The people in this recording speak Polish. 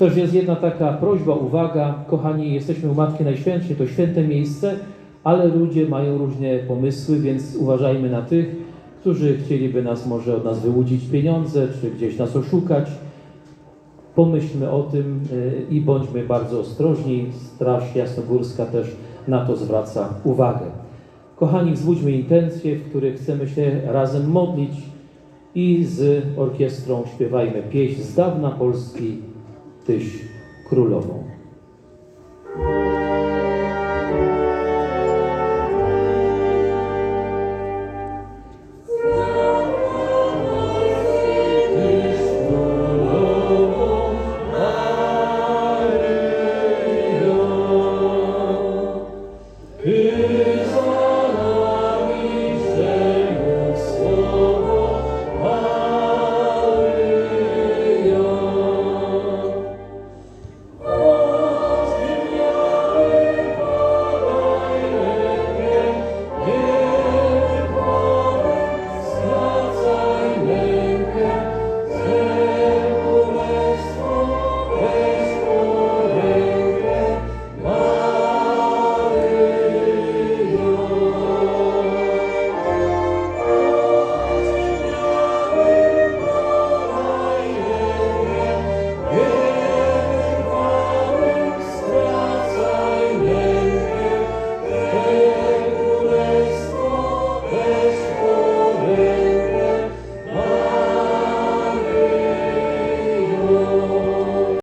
Też jest jedna taka prośba, uwaga, kochani, jesteśmy u Matki Najświętszej, to święte miejsce, ale ludzie mają różne pomysły, więc uważajmy na tych, którzy chcieliby nas może od nas wyłudzić pieniądze, czy gdzieś nas oszukać. Pomyślmy o tym y, i bądźmy bardzo ostrożni. Straż Jasnogórska też na to zwraca uwagę. Kochani, wzbudźmy intencje, w których chcemy się razem modlić i z orkiestrą śpiewajmy pieśń z dawna Polski Tyś Królową.